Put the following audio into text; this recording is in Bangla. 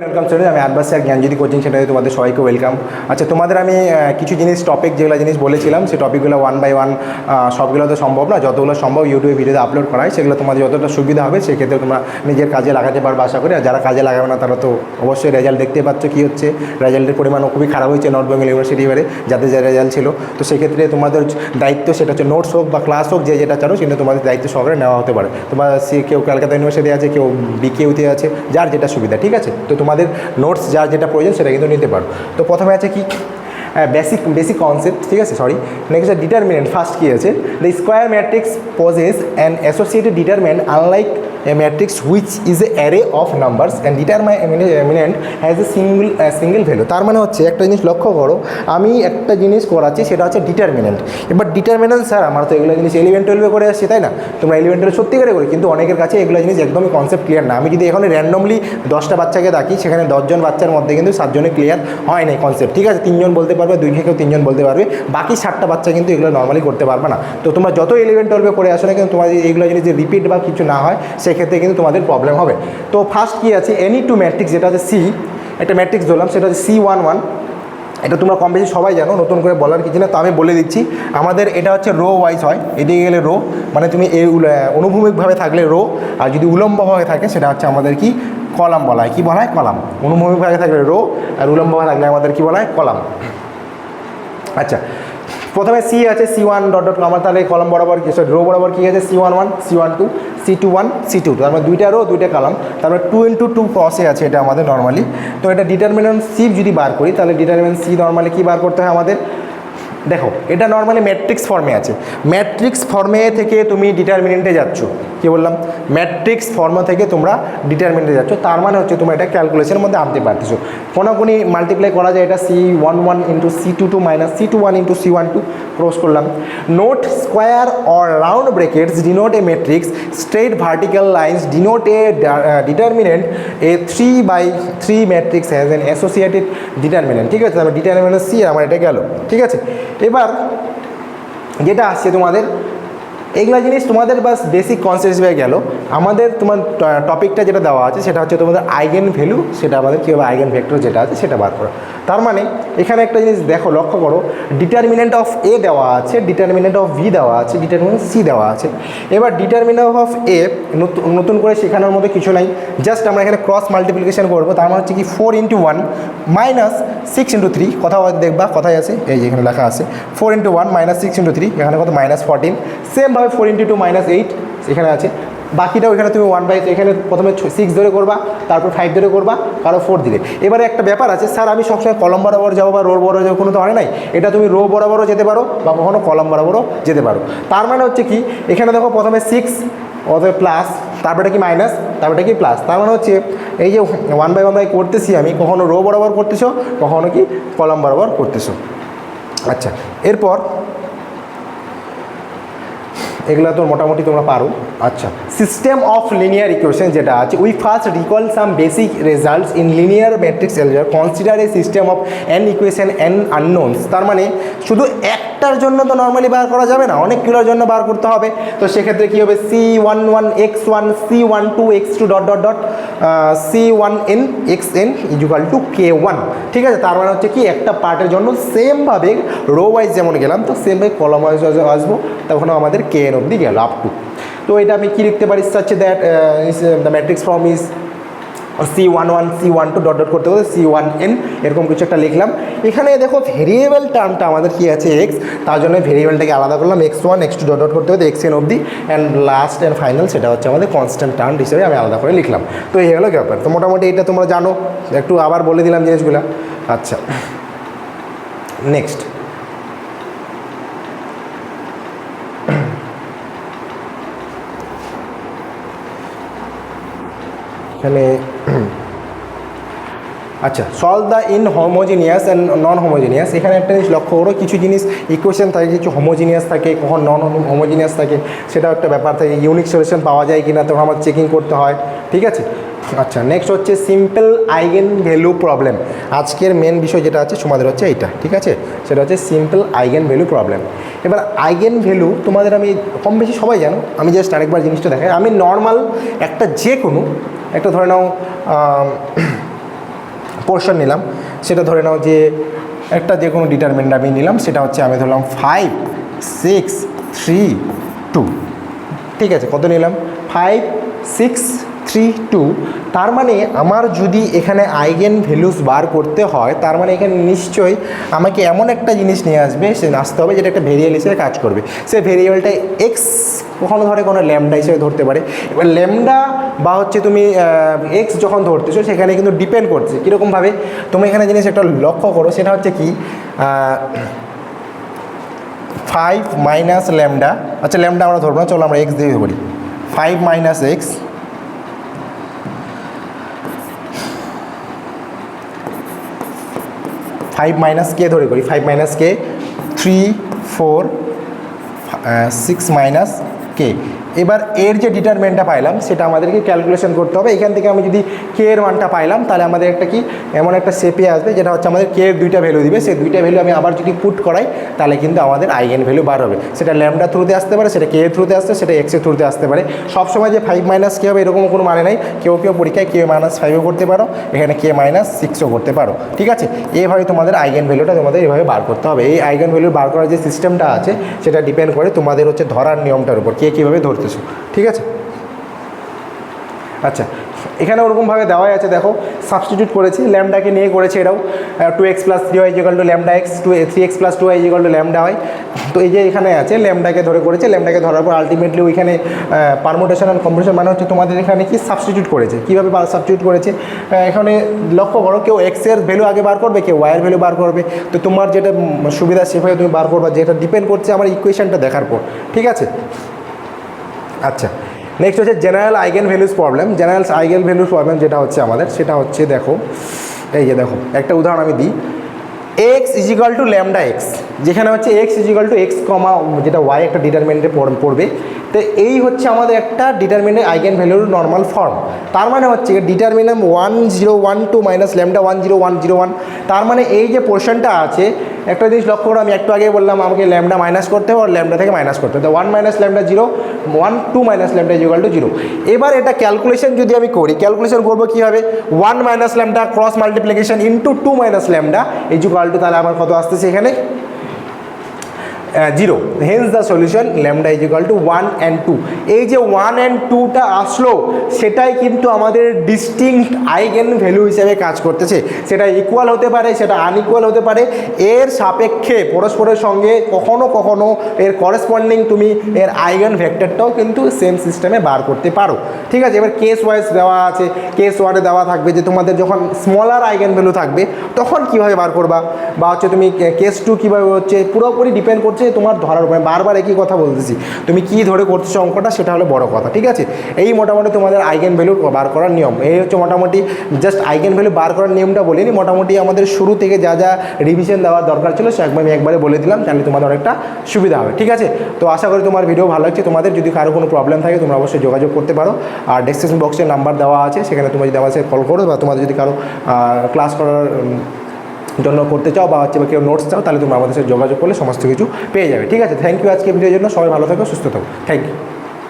ওয়েলকাম স্টুডেন্ট আমি আব্বাস স্যার, জ্ঞানজ্যোতি কোচিং সেন্টারে তোমাদের সবাইকে ওয়েলকাম আচ্ছা তোমাদের আমি কিছু জিনিস টপিক যেগুলো জিনিস বলেছিলাম সেই টপিকগুলো ওয়ান বাই ওয়ান সবগুলো তো সম্ভব না, যতগুলো সম্ভব ইউটিউবে ভিডিওতে আপলোড করা হয় সেগুলো তোমাদের যতটা সুবিধা হবে, সেক্ষেত্রে তোমরা নিজের কাজে লাগাতে পারবে আশা করি। আর যারা কাজে লাগাবে না, তারা তো অবশ্যই রেজাল্ট দেখতে পাচ্ছ কী হচ্ছে। রেজাল্টের পরিমাণও খুবই খারাপ হয়েছে নর্থ বেঙ্গল ইউনিভার্সিটি এবারে, যাদের যা রেজাল্ট ছিল। তো সেক্ষেত্রে তোমাদের দায়িত্ব সেটা হচ্ছে নোটস হোক বা ক্লাস হোক, যে যেটা চানো সেটা তোমাদের দায়িত্ব সহকারে নেওয়া হতে পারে। তোমার সে কেউ কলকাতা ইউনিভার্সিটি আছে, কেউ বিকেউতে আছে, যার যেটা সুবিধা, ঠিক আছে? তো তোমাদের নোটস যার যেটা প্রয়োজন সেটা কিন্তু নিতে পারো। তো প্রথমে আছে কি? বেসিক বেসিক কনসেপ্ট ঠিক আছে? সরি নেক্সট ডিটারমিনেন্ট ফার্স্ট কী আছে? The square matrix possesses and associated determinant unlike a matrix which is a array of numbers and determinant a single a single value. তার মানে হচ্ছে একটা জিনিস লক্ষ্য করো, আমি একটা জিনিস করাচ্ছি, সেটা হচ্ছে ডিটারমিনেন্ট এবার ডিটারমিনেন্ট স্যার আমার তো এগুলো জিনিস ইলেভেন টুয়েলভে করে আসছি, তাই না? তোমরা ইলেভেন টুয়েলভ সত্যিকারে করে, কিন্তু অনেকের কাছে এগুলো জিনিস একদমই কনসেপ্ট ক্লিয়ার না। আমি যদি এখানে র্যান্ডমলি দশটা বাচ্চাকে ডাকি, সেখানে দশজন বাচ্চার মধ্যে কিন্তু সাতজনে ক্লিয়ার হয় না কনসেপ্ট ঠিক আছে? তিনজন বলতে পারবে দুই থেকেও তিনজন বলতে পারবে। বাকি ষাটটা বাচ্চা কিন্তু এগুলো নর্মালি করতে পারবে না। তো তোমরা যত ইলেভেন টুয়েলভে করে আসো না কিন্তু তোমাদের এইগুলো যদি যে রিপিট বা কিছু না হয়, সেক্ষেত্রে কিন্তু তোমাদের প্রবলেম হবে। তো ফার্স্ট কী আছে? এনি টু ম্যাট্রিক্স যেটা হচ্ছে সি একটা ম্যাট্রিক্স ধরলাম, সেটা হচ্ছে সি ওয়ান ওয়ান এটা তোমরা কম বেশি সবাই জানো, নতুন করে বলার কিছু না, তো আমি বলে দিচ্ছি। আমাদের এটা হচ্ছে রো ওয়াইজ হয়, এদিকে গেলে রো মানে তুমি এই অনুভূমিকভাবে থাকলে রো আর যদি উলম্বভাবে থাকে, সেটা হচ্ছে আমাদের কি? কলাম বলা হয়। কী বলা হয়? কলাম। অনুভূমিকভাবে থাকলে রো আর উলম্বভাবে থাকলে আমাদের কি বলা হয়? কলাম। আচ্ছা প্রথমে সি আছে সি ওয়ান ডট ডট আমার তাহলে কলম বরাবর কি রো বরাবর কী আছে? C one one C one two C two one C two তার মানে দুইটা রো দুইটা কলাম তারপরে টু ইন্টু টু ক্রসে আছে এটা আমাদের নর্মালি তো এটা ডিটারমিনেন্ট সি যদি বার করি, তাহলে ডিটারমিনেন্ট সি নর্মালি কী বার করতে হয় আমাদের? দেখো, এটা নর্মালি ম্যাট্রিক্স ফর্মে আছে। ম্যাট্রিক্স ফর্মে থেকে তুমি ডিটারমিনেন্টে যাচ্ছ। কী বললাম? ম্যাট্রিক্স ফর্ম থেকে তোমরা ডিটারমিনেন্টে যাচ্ছ। তার মানে হচ্ছে তোমরা এটা ক্যালকুলেশনের মধ্যে আনতে পারতেছো। কোনো কোনো মাল্টিপ্লাই করা যায় এটা C one one into C two two minus C two one into C one two cross করলাম। Note square or round brackets denote a matrix straight vertical lines denote a determinant a three by three matrix has an associated determinant ঠিক আছে? তারপর ডিটারমিনেন্ট সি আমার এটা গেল। ঠিক আছে? এবার যেটা আসছে তোমাদের এগুলা জিনিস তোমাদের বাস বেসিক কনসেপ্ট হয়ে গেল। আমাদের তোমার টপিকটা যেটা দেওয়া আছে, সেটা হচ্ছে তোমাদের আইগেন ভ্যালু, সেটা আমাদের কীভাবে আইগেন ভেক্টর যেটা আছে, সেটা বার করো। তার মানে এখানে একটা জিনিস দেখো, লক্ষ্য করো ডিটারমিনেন্ট অফ এ দেওয়া আছে ডিটারমিনেন্ট অফ ভি দেওয়া আছে ডিটারমিনেন্ট সি দেওয়া আছে। এবার ডিটারমিনেন্ট অফ এ নতুন করে শেখানোর মধ্যে কিছু নাই। জাস্ট আমরা এখানে ক্রস মাল্টিপ্লিকেশন করব, তার মানে হচ্ছে কি four into one minus six into three কথা দেখবা কথাই আছে? এই যে এখানে লেখা আছে। Four into one minus six into three এখানে কত? মাইনাস ফোরটিন সেমভাবে four into two minus eight এখানে আছে। বাকিটাও এখানে তুমি ওয়ান বাই এখানে প্রথমে সিক্স ধরে করবা, তারপর ফাইভ ধরে করবা, কারও ফোর দিলে। এবারে একটা ব্যাপার আছে, স্যার, আমি সবসময় কলম বরাবর যাব বা রো বরাবর যাব, কোনো তো হয় নাই। এটা তুমি রো বরাবরও যেতে পারো বা কখনো কলম বরাবরও যেতে পারো। তার মানে হচ্ছে কি, এখানে দেখো প্রথমে সিক্স অথবা প্লাস তারপরে কি মাইনাস তারপরে কি প্লাস তার মানে হচ্ছে, এই যে ওয়ান বাই ওয়ান বাই করতেছি আমি, কখনো রো বরাবর করতেছো, কখনো কি কলম বরাবর করতেছো। আচ্ছা এরপর এগুলো তো মোটামুটি তোমরা পারো। আচ্ছা। সিস্টেম অফ লিনিয়ার ইকুয়েশন যেটা আছে we first recall some basic results in linear matrix algebra consider a system of n equation n unknowns তার মানে শুধু একটার জন্য তো নর্মালি বার করা যাবে না অনেকগুলোর জন্য বার করতে হবে। তো সেক্ষেত্রে কী হবে? C one one X one C one two X two dot dot dot C one N X N equal to K one ঠিক আছে? তার মানে হচ্ছে কি একটা পার্টের জন্য সেমভাবে রো ওয়াইজ যেমন গেলাম তো সেমভাবে কলম ওয়াইজ আসব তখন আমাদের কে এন অবধি গেল আপ টু তো এটা আমি কী লিখতে পারি? Such that the matrix form is C one one C one two dot dot করতে করতে সি ওয়ান এন এরকম কিছু একটা লিখলাম। এখানে দেখো ভেরিয়েবল টার্মটা আমাদের কী আছে? এক্স তার জন্য ভেরিয়েবলটাকে আলাদা করলাম X one X two dot dot করতে করতে এক্স এন অবধি অ্যান্ড লাস্ট অ্যান্ড ফাইনাল সেটা হচ্ছে আমাদের কনস্ট্যান্ট টার্ম হিসেবে আমি আলাদা করে লিখলাম। তো এই হলো ব্যাপার। তো মোটামুটি এটা তোমরা জানো। একটু আবার বলে দিলাম জিনিসগুলো। আচ্ছা। নেক্সট এখানে আচ্ছা solve the in homogeneous and non homogeneous এখানে একটা জিনিস লক্ষ্য করো, কিছু জিনিস ইকুয়েশন থাকে, কিছু হোমোজিনিয়াস থাকে, কখন নন হোমোজিনিয়াস থাকে, সেটাও একটা ব্যাপার থাকে ইউনিক সলিউশন পাওয়া যায় কি না তখন আমার চেকিং করতে হয়, ঠিক আছে? আচ্ছা নেক্সট হচ্ছে সিম্পল আইগেন ভ্যালু প্রবলেম আজকের মেন বিষয় যেটা আছে, তোমাদের হচ্ছে এইটা, ঠিক আছে? সেটা হচ্ছে সিম্পল আইগেন ভ্যালু প্রবলেম এবার আইগেন ভ্যালু তোমাদের আমি কম বেশি সবাই জানো, আমি জাস্ট আরেকবার জিনিসটা দেখাই। আমি নর্মাল একটা যে কোনো একটা ধরে নাও পোর্শন নিলাম। সেটা ধরে নাও যে একটা যে কোনো ডিটারমেন্ট আমি নিলাম, সেটা হচ্ছে আমি ধরলাম ফাইভ সিক্স থ্রি টু ঠিক আছে, কত নিলাম? ফাইভ সিক্স থ্রি টু তার মানে আমার যদি এখানে আইগেন ভ্যালুস বার করতে হয়, তার মানে এখানে নিশ্চয়ই আমাকে এমন একটা জিনিস নিয়ে আসবে, সে আসতে হবে যেটা একটা ভেরিয়েবল হিসেবে কাজ করবে। সে ভেরিয়েবলটা এক্স কখনো ধরে কোনো ল্যামডা হিসেবে ধরতে পারে। এবার ল্যামডা বা হচ্ছে তুমি এক্স যখন ধরতেছো, সেখানে কিন্তু ডিপেন্ড করছে। কীরকমভাবে? তুমি এখানে জিনিস একটা লক্ষ্য করো, সেটা হচ্ছে কি ফাইভ মাইনাস ল্যামডা আচ্ছা ল্যামডা আমরা ধরবো না, চলো আমরা এক্স দিয়ে ধরি। Five minus X five minus K ধরে করি five minus K three four six minus K এবার এর যে ডিটারমেন্টটা পাইলাম, সেটা আমাদেরকে ক্যালকুলেশন করতে হবে। এখান থেকে আমি যদি কে এর মানটা পাইলাম, তাহলে আমাদের একটা কি, এমন একটা শেপে আসবে, যেটা হচ্ছে আমাদের কে এর দুইটা ভ্যালু দিবে। সেই দুইটা ভ্যালু আমি আবার যদি পুট করাই, তাহলে কিন্তু আমাদের আইগেন ভ্যালু বার হবে। সেটা ল্যামডা থ্রুতে আসতে পারে, সেটা কে এর থ্রুতে আসতে, সেটা এক্সের থ্রুতে আসতে পারে। সবসময় যে ফাইভ মাইনাস কে হবে এরকম কোনো মানে নাই। কেউ কেউ পরীক্ষায় কে মাইনাস ফাইভও করতে পারো, এখানে কে মাইনাস সিক্সও করতে পারো। ঠিক আছে? এইভাবে তোমাদের আইগেন ভ্যালুটা তোমাদের এইভাবে বার করতে হবে। এই আইগেন ভ্যালু বার করার যে সিস্টেমটা আছে, সেটা ডিপেন্ড করে তোমাদের হচ্ছে ধরার নিয়মটার উপর, কে কীভাবে ধরতেছো ঠিক আছে? আচ্ছা এখানে ওরকমভাবে দেওয়াই আছে, দেখো। সাবস্টিটিউট করেছি ল্যামডাকে নিয়ে করেছে এটাও। Two X plus three Y equal to lambda X two three X plus two Y equal to lambda হয় তো এই যে এখানে আছে ল্যামডাকে ধরে করেছে ল্যামডাকে ধরার পর আলটিমেটলি ওইখানে পারমোটেশন অ্যান্ড কম্পিটিশন মানে হচ্ছে তোমাদের এখানে কি সাবস্টিটিউট করেছে। কীভাবে সাবস্টিটিউট করেছে? এখানে লক্ষ্য করো, কেউ এক্সের ভ্যালু আগে বার করবে, কেউ ওয়াইয়ের ভ্যালু বার করবে। তো তোমার যেটা সুবিধা সেভাবে তুমি বার করবা, যেটা ডিপেন্ড করছে আমার ইকুয়েশানটা দেখার পর। ঠিক আছে? আচ্ছা নেক্সট হচ্ছে general eigen values problem generals eigen values problem যেটা হচ্ছে আমাদের, সেটা হচ্ছে দেখো, এই যে দেখো, একটা উদাহরণ আমি দিই। X equal to lambda X যেখানে হচ্ছে X equal to X comma যেটা ওয়াই একটা ডিটারমেন্টে পড়বে তো এই হচ্ছে আমাদের একটা ডিটারমিনেন্ট আইগেন ভ্যালুর নর্মাল ফর্ম তার মানে হচ্ছে determinant one zero one two minus lambda one zero one zero one তার মানে এই যে পোর্শনটা আছে, একটা জিনিস লক্ষ্য করো, আমি একটু আগে বললাম, আমাকে ল্যামডা মাইনাস করতে হবে, আর ল্যামডা থেকে মাইনাস করতে হবে। One minus lambda zero one two minus lambda equal to zero এবার এটা ক্যালকুলেশন যদি আমি করি ক্যালকুলেশন করব কীভাবে? One minus lambda cross multiplication into two minus lambda equal to তাহলে আমার কত আসতেছে এখানে? Zero hence the solution lambda is equal to one and two এই যে ওয়ান অ্যান্ড টুটা আসলো, সেটাই কিন্তু আমাদের ডিস্টিংক্ট আইগেন ভ্যালু হিসেবে কাজ করতেছে। সেটা ইকুয়াল হতে পারে, সেটা আনইকুয়াল হতে পারে। এর সাপেক্ষে পরস্পরের সঙ্গে কখনো কখনো এর করেসপন্ডিং তুমি এর আইগেন ভেক্টরটাও কিন্তু সেম সিস্টেমে বার করতে পারো। ঠিক আছে, এবার কেস ওয়াইজ দেওয়া আছে। কেস ওয়ানে দেওয়া থাকবে যে তোমাদের যখন স্মলার আইগেন ভ্যালু থাকবে, তখন কীভাবে বার করবা? বা হচ্ছে তুমি কেস টু কীভাবে হচ্ছে, পুরোপুরি ডিপেন্ড করছে তোমার ধরার উপরে বারবার একই কথা বলতেছি। তুমি কি ধরে করতেছো অঙ্কটা, সেটা হলো বড় কথা, ঠিক আছে? এই মোটামুটি তোমাদের আইগেন ভ্যালু বার করার নিয়ম। এই হচ্ছে মোটামুটি জাস্ট আইগেন ভ্যালু বার করার নিয়মটা বলিনি মোটামুটি আমাদের শুরু থেকে যা যা রিভিশন দেওয়ার দরকার ছিল, সে একবার আমি একবারে বলে দিলাম তাহলে তোমাদের অনেকটা সুবিধা হবে, ঠিক আছে? তো আশা করি তোমার ভিডিও ভালো লাগছে। তোমাদের যদি কারও কোনো প্রবলেম থাকে, তোমরা অবশ্যই যোগাযোগ করতে পারো। আর ডেসক্রিপশন বক্সে নাম্বার দেওয়া আছে, সেখানে তুমি যদি আমার সাথে কল করো বা তোমাদের যদি কারও ক্লাস করার জন্য করতে চাও বা হচ্ছে কেউ নোটস চাও, তাহলে তুমি আমাদের সাথে যোগাযোগ করলে সমস্ত কিছু পেয়ে যাবে। ঠিক আছে? থ্যাংক ইউ আজকে ভিডিওর জন্য। সবাই ভালো থাকো, সুস্থ থাকো। Thank you